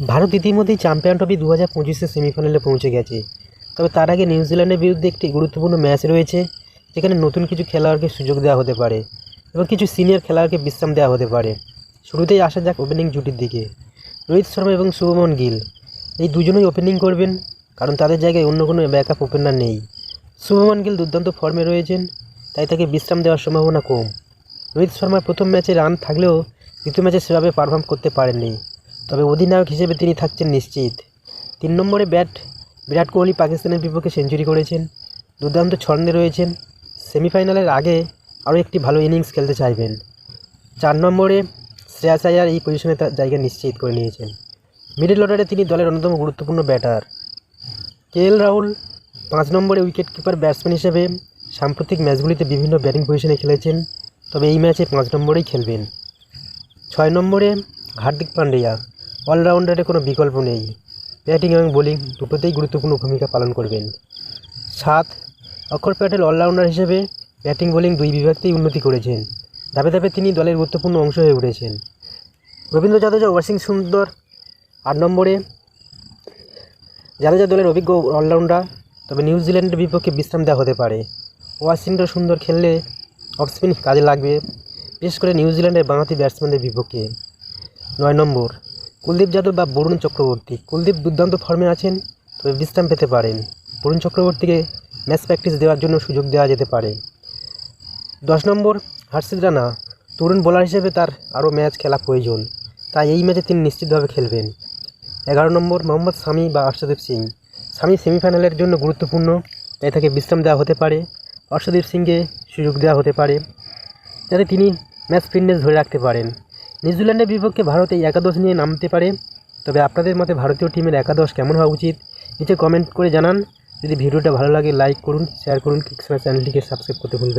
ভারত ইতিমধ্যেই champion trophy দু হাজার পঁচিশে সেমিফাইনালে পৌঁছে গেছে। তবে তার আগে নিউজিল্যান্ডের বিরুদ্ধে একটি গুরুত্বপূর্ণ ম্যাচ রয়েছে, যেখানে নতুন কিছু খেলোয়াড়কে সুযোগ দেওয়া হতে পারে এবং কিছু সিনিয়র খেলোয়াড়কে বিশ্রাম দেওয়া হতে পারে। শুরুতেই আসা যাক ওপেনিং জুটির দিকে। রোহিত শর্মা এবং শুভমন গিল। এই দুজনেই ওপেনিং করবেন, কারণ তাদের জায়গায় অন্য কোনো ব্যাকআপ ওপেনার নেই। শুভমন গিল দুর্দান্ত ফর্মে রয়েছেন, তাই তাকে বিশ্রাম দেওয়ার সম্ভাবনা কম। রোহিত শর্মার প্রথম ম্যাচে রান থাকলেও দ্বিতীয় ম্যাচে সেভাবে পারফর্ম করতে পারেননি। তবে অধিনায়ক হিসেবে তিনি থাকছেন নিশ্চিত। তিন নম্বরে ব্যাট, বিরাট কোহলি পাকিস্তানের বিপক্ষে সেঞ্চুরি করেছেন। দুর্দান্ত ছন্দে রয়েছেন। সেমিফাইনালের আগে আরও একটি ভালো ইনিংস খেলতে চাইবেন। চার নম্বরে শ্রেয়াস আয়ার এই পজিশনে তার জায়গা নিশ্চিত করে নিয়েছেন। মিডল অর্ডারে তিনি দলের অন্যতম গুরুত্বপূর্ণ ব্যাটার। কে এল রাহুল পাঁচ নম্বরে উইকেট কিপার ব্যাটসম্যান হিসেবে সাম্প্রতিক ম্যাচগুলিতে বিভিন্ন ব্যাটিং পজিশনে খেলেছেন, তবে এই ম্যাচে পাঁচ নম্বরেই খেলবেন। ছয় নম্বরে হার্দিক পান্ডিয়া। অলরাউন্ডারে কোনো বিকল্প নেই। ব্যাটিং এবং বোলিং দুটোতেই গুরুত্বপূর্ণ ভূমিকা পালন করবেন। সাত, অক্ষর প্যাটেল অলরাউন্ডার হিসেবে ব্যাটিং বোলিং দুই বিভাগতেই উন্নতি করেছেন। ধাপে ধাপে তিনি দলের গুরুত্বপূর্ণ অংশ হয়ে উঠেছেন। রবীন্দ্র জাদেজা ওয়াসিং সুন্দর আট নম্বরে। জাদেজা দলের অভিজ্ঞ অলরাউন্ডার, তবে নিউজিল্যান্ডের বিপক্ষে বিশ্রাম দেওয়া হতে পারে। ওয়াশিংটন সুন্দর খেললে অফ স্পিন কাজে লাগবে, বিশেষ করে নিউজিল্যান্ডের বাঁহাতি ব্যাটসম্যানদের বিপক্ষে। নয় নম্বর কুলদীপ যাদব বা বরুণ চক্রবর্তী। কুলদীপ দুর্দান্ত ফর্মে আছেন, তবে বিশ্রাম পেতে পারেন। বরুণ চক্রবর্তীকে ম্যাচ প্র্যাকটিস দেওয়ার জন্য সুযোগ দেওয়া যেতে পারে। দশ নম্বর হার্ষিদ রানা। তরুণ বোলার হিসেবে তার আরও ম্যাচ খেলা প্রয়োজন। তাই এই ম্যাচে তিনি নিশ্চিতভাবে খেলবেন। এগারো নম্বর, মোহাম্মদ সামি বা হর্ষদীপ সিং। সামি সেমিফাইনালের জন্য গুরুত্বপূর্ণ। তাই তাকে বিশ্রাম দেওয়া হতে পারে। হর্ষদীপ সিংকে সুযোগ দেওয়া হতে পারে। যাতে তিনি ম্যাচ ফিটনেস ধরে রাখতে পারেন। নিউজিল্যান্ডের বিপক্ষে ভারত এই একাদশ নিয়ে নামতে পারে। তবে আপনাদের মতে ভারতীয় টিমের একাদশ কেমন হওয়া উচিত? নিচে কমেন্ট করে জানান। যদি ভিডিওটা ভালো লাগে লাইক করুন শেয়ার করুন কিক্সনা চ্যানেলটিকে সাবস্ক্রাইব করতে ভুলবেন।